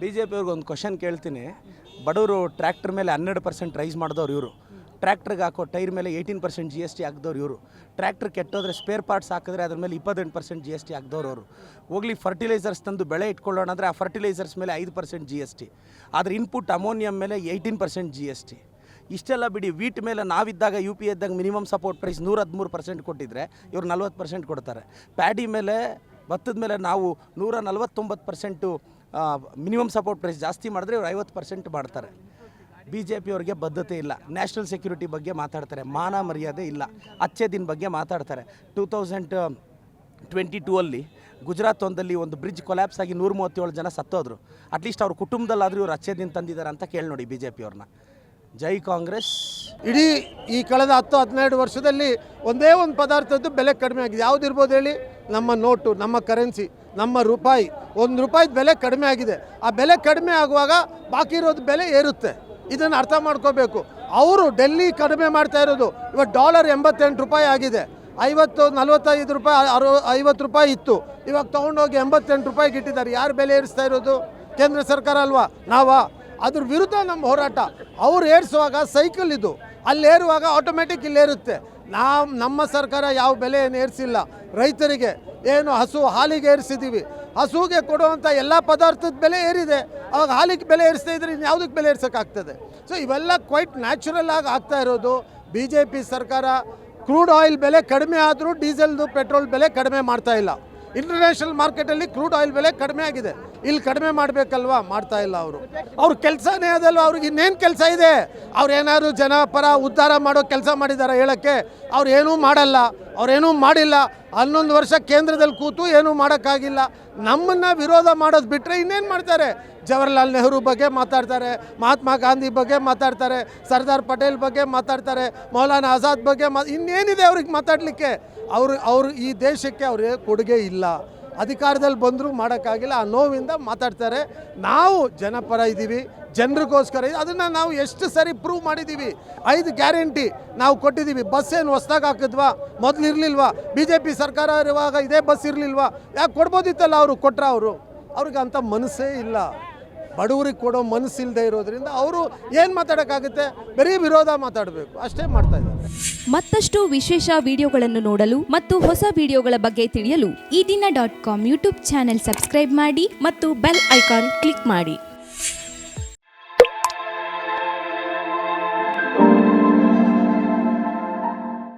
B J ಪಿಯವ್ರಿಗೆ ಒಂದು question ಕೇಳ್ತೀನಿ. ಬಡವರು ಟ್ರ್ಯಾಕ್ಟರ್ ಮೇಲೆ ಹನ್ನೆರಡು ಪರ್ಸೆಂಟ್ ರೈಸ್ ಮಾಡಿದವ್ರು ಇವರು. ಟ್ರ್ಯಾಕ್ಟ್ರಿಗೆ ಹಾಕೋ ಟೈರ್ ಮೇಲೆ eighteen percent G S T ಹಾಕಿದವ್ರು ಇವರು. ಟ್ರ್ಯಾಕ್ಟರ್ ಕೆಟ್ಟೋದ್ರೆ ಸ್ಪೇರ್ ಪಾರ್ಟ್ಸ್ ಹಾಕಿದ್ರೆ ಅದ್ರ ಮೇಲೆ ಇಪ್ಪತ್ತೆಂಟು ಪರ್ಸೆಂಟ್ ಜಿ ಎಸ್ ಟಿ ಹಾಕಿದವ್ರು ಅವರು. ಹೋಗ್ಲಿ ಫರ್ಟಿಲೈಸರ್ಸ್ ತಂದು ಬೆಳೆ ಇಟ್ಕೊಳ್ಳೋಣ ಅಂದರೆ ಆ ಫರ್ಟಿಲೈಸರ್ಸ್ ಮೇಲೆ ಐದು ಪರ್ಸೆಂಟ್ ಜಿ ಎಸ್ ಟಿ ಆದರೆ ಇನ್ಪುಟ್ ಅಮೋನಿಯಂ ಮೇಲೆ eighteen percent G S T ಇಷ್ಟೆಲ್ಲ ಬಿಡಿ ವೀಟ್ ಮೇಲೆ ನಾವಿದ್ದಾಗ ಯು ಪಿ ಇದ್ದಾಗ ಮಿನಿಮಮ್ ಸಪೋರ್ಟ್ ಪ್ರೈಸ್ ನೂರ ಹದಿಮೂರು ಪರ್ಸೆಂಟ್ ಕೊಟ್ಟಿದ್ರೆ ಇವರು ನಲ್ವತ್ತು ಪರ್ಸೆಂಟ್ ಕೊಡ್ತಾರೆ. ಪ್ಯಾಡಿ ಮೇಲೆ ಭತ್ತದ ಮೇಲೆ ನಾವು ನೂರ ನಲ್ವತ್ತೊಂಬತ್ತು ಪರ್ಸೆಂಟು ಮಿನಿಮಮ್ ಸಪೋರ್ಟ್ ಪ್ರೈಸ್ ಜಾಸ್ತಿ ಮಾಡಿದ್ರೆ ಇವ್ರು ಐವತ್ತು ಪರ್ಸೆಂಟ್ ಮಾಡ್ತಾರೆ. ಬಿ ಜೆ ಪಿಯವ್ರಿಗೆ ಬದ್ಧತೆ ಇಲ್ಲ. ನ್ಯಾಷನಲ್ ಸೆಕ್ಯೂರಿಟಿ ಬಗ್ಗೆ ಮಾತಾಡ್ತಾರೆ. ಮಾನ ಮರ್ಯಾದೆ ಇಲ್ಲ. ಅಚ್ಚೆ ದಿನ ಬಗ್ಗೆ ಮಾತಾಡ್ತಾರೆ. ಟೂ ತೌಸಂಡ್ ಟ್ವೆಂಟಿ ಟೂ ಅಲ್ಲಿ ಗುಜರಾತ್ ಒಂದಲ್ಲಿ ಒಂದು ಬ್ರಿಡ್ಜ್ ಕೊಲ್ಯಾಪ್ಸ್ ಆಗಿ ನೂರ ಮೂವತ್ತೇಳು ಜನ ಸತ್ತೋದ್ರು. ಅಟ್ಲೀಸ್ಟ್ ಅವ್ರ ಕುಟುಂಬದಲ್ಲಾದರೂ ಇವ್ರು ಅಚ್ಚೆ ದಿನ ತಂದಿದ್ದಾರೆ ಅಂತ ಕೇಳಿ ನೋಡಿ ಬಿ ಜೆ ಪಿಯವ್ರನ್ನ ಜೈ ಕಾಂಗ್ರೆಸ್. ಇಡೀ ಈ ಕಳೆದ ಹತ್ತು, ಹದಿನೆರಡು ವರ್ಷದಲ್ಲಿ ಒಂದೇ ಒಂದು ಪದಾರ್ಥದ್ದು ಬೆಲೆ ಕಡಿಮೆ ಆಗಿದೆ. ಯಾವುದಿರ್ಬೋದು ಹೇಳಿ? ನಮ್ಮ ನೋಟು, ನಮ್ಮ ಕರೆನ್ಸಿ, ನಮ್ಮ ರೂಪಾಯಿ. ಒಂದು ರೂಪಾಯಿ ಬೆಲೆ ಕಡಿಮೆ ಆಗಿದೆ. ಆ ಬೆಲೆ ಕಡಿಮೆ ಆಗುವಾಗ ಬಾಕಿ ಇರೋದು ಬೆಲೆ ಏರುತ್ತೆ. ಇದನ್ನು ಅರ್ಥ ಮಾಡ್ಕೋಬೇಕು. ಅವರು ಡೆಲ್ಲಿ ಕಡಿಮೆ ಮಾಡ್ತಾ ಇರೋದು. ಇವತ್ತು ಡಾಲರ್ ಎಂಬತ್ತೆಂಟು ರೂಪಾಯಿ ಆಗಿದೆ. ಐವತ್ತು, ನಲ್ವತ್ತೈದು ರೂಪಾಯಿ, ಅರು, ಐವತ್ತು ರೂಪಾಯಿ ಇತ್ತು. ಇವಾಗ ತೊಗೊಂಡೋಗಿ ಎಂಬತ್ತೆಂಟು ರೂಪಾಯಿಗೆ ಇಟ್ಟಿದ್ದಾರೆ. ಯಾರು ಬೆಲೆ ಏರಿಸ್ತಾ ಇರೋದು? ಕೇಂದ್ರ ಸರ್ಕಾರ ಅಲ್ವಾ? ನಾವಾ? ಅದ್ರ ವಿರುದ್ಧ ನಮ್ಮ ಹೋರಾಟ. ಅವ್ರು ಏರಿಸುವಾಗ ಸೈಕಲ್ ಇದು. ಅಲ್ಲಿ ಏರುವಾಗ ಆಟೋಮೆಟಿಕ್ ಇಲ್ಲೇರುತ್ತೆ ನಾವು ನಮ್ಮ ಸರ್ಕಾರ ಯಾವ ಬೆಲೆ ಏನು ಏರಿಸಿಲ್ಲ. ರೈತರಿಗೆ ಏನು ಹಸು ಹಾಲಿಗೆ ಏರಿಸಿದ್ದೀವಿ ಹಸುಗೆ ಕೊಡುವಂಥ ಎಲ್ಲ ಪದಾರ್ಥದ ಬೆಲೆ ಏರಿದೆ. ಅವಾಗ ಹಾಲಿಗೆ ಬೆಲೆ ಏರಿಸ್ತಾ ಇದ್ರೆ ಇನ್ನು ಯಾವುದಕ್ಕೆ ಬೆಲೆ ಏರ್ಸೋಕ್ಕಾಗ್ತದೆ? ಸೊ ಇವೆಲ್ಲ ಕ್ವೈಟ್ ನ್ಯಾಚುರಲ್ ಆಗಿ ಆಗ್ತಾ ಇರೋದು. ಬಿ ಜೆ ಪಿ ಸರ್ಕಾರ ಕ್ರೂಡ್ ಆಯಿಲ್ ಬೆಲೆ ಕಡಿಮೆ ಆದರೂ ಡೀಸೆಲ್ದು ಪೆಟ್ರೋಲ್ ಬೆಲೆ ಕಡಿಮೆ ಮಾಡ್ತಾ ಇಲ್ಲ. ಇಂಟರ್ನ್ಯಾಷನಲ್ ಮಾರ್ಕೆಟಲ್ಲಿ ಕ್ರೂಡ್ ಆಯಿಲ್ ಬೆಲೆ ಕಡಿಮೆ ಆಗಿದೆ. ಇಲ್ಲಿ ಕಡಿಮೆ ಮಾಡಬೇಕಲ್ವಾ? ಮಾಡ್ತಾ ಇಲ್ಲ ಅವರು. ಅವ್ರ ಕೆಲಸನೇ ಅದಲ್ವ? ಅವ್ರಿಗೆ ಇನ್ನೇನು ಕೆಲಸ ಇದೆ? ಅವ್ರು ಏನಾದ್ರು ಜನ ಪರ ಉದ್ಧಾರ ಮಾಡೋ ಕೆಲಸ ಮಾಡಿದ್ದಾರೆ ಹೇಳೋಕ್ಕೆ ಅವ್ರು ಏನೂ ಮಾಡಲ್ಲ. ಅವ್ರೇನೂ ಮಾಡಿಲ್ಲ. ಹನ್ನೊಂದು ವರ್ಷ ಕೇಂದ್ರದಲ್ಲಿ ಕೂತು ಏನೂ ಮಾಡೋಕ್ಕಾಗಿಲ್ಲ. ನಮ್ಮನ್ನು ವಿರೋಧ ಮಾಡೋದು ಬಿಟ್ಟರೆ ಇನ್ನೇನು ಮಾಡ್ತಾರೆ? ಜವಾಹರ್ಲಾಲ್ ನೆಹರು ಬಗ್ಗೆ ಮಾತಾಡ್ತಾರೆ, ಮಹಾತ್ಮ ಗಾಂಧಿ ಬಗ್ಗೆ ಮಾತಾಡ್ತಾರೆ, ಸರ್ದಾರ್ ಪಟೇಲ್ ಬಗ್ಗೆ ಮಾತಾಡ್ತಾರೆ, ಮೌಲಾನಾ ಆಜಾದ್ ಬಗ್ಗೆ ಮಾ ಇನ್ನೇನಿದೆ ಅವ್ರಿಗೆ ಮಾತಾಡಲಿಕ್ಕೆ? ಅವರು ಅವರು ಈ ದೇಶಕ್ಕೆ ಅವ್ರಿಗೆ ಕೊಡುಗೆ ಇಲ್ಲ. ಅಧಿಕಾರದಲ್ಲಿ ಬಂದರೂ ಮಾಡೋಕ್ಕಾಗಿಲ್ಲ, ಆ ನೋವಿಂದ ಮಾತಾಡ್ತಾರೆ. ನಾವು ಜನಪರ ಇದ್ದೀವಿ, ಜನರಿಗೋಸ್ಕರ ಅದನ್ನು ನಾವು ಎಷ್ಟು ಸರಿ ಪ್ರೂವ್ ಮಾಡಿದ್ದೀವಿ? ಐದು ಗ್ಯಾರಂಟಿ ನಾವು ಕೊಟ್ಟಿದ್ದೀವಿ. ಬಸ್ ಏನು ಹೊಸದಾಗಿ ಹಾಕಿದ್ವಾ? ಮೊದಲು ಇರಲಿಲ್ವಾ? ಬಿ ಜೆ ಪಿ ಸರ್ಕಾರ ಇರುವಾಗ ಇದೇ ಬಸ್ ಇರಲಿಲ್ವಾ? ಯಾಕೆ ಕೊಡ್ಬೋದಿತ್ತಲ್ಲ ಅವರು? ಕೊಟ್ರ ಅವರು. ಅವ್ರಿಗೆ ಅಂಥ ಮನಸ್ಸೇ ಇಲ್ಲ. ಬಡವರಿಗೆ ಕೊಡೋ ಮನಸ್ಸಿಲ್ಲದೆ ಇರೋದ್ರಿಂದ ಅವರು ಏನು ಮಾತಾಡೋಕ್ಕಾಗುತ್ತೆ? ಬರೀ ವಿರೋಧ ಮಾತಾಡಬೇಕು. ಅಷ್ಟೇ ಮಾಡ್ತಾ ಇದ್ದಾರೆ. ಮತ್ತಷ್ಟು ವಿಶೇಷ ವಿಡಿಯೋಗಳನ್ನು ನೋಡಲು ಮತ್ತು ಹೊಸ ವಿಡಿಯೋಗಳ ಬಗ್ಗೆ ತಿಳಿಯಲು Ee Dina dot com YouTube channel subscribe ಮಾಡಿ ಮತ್ತು ಬೆಲ್ ಐಕಾನ್ ಕ್ಲಿಕ್ ಮಾಡಿ.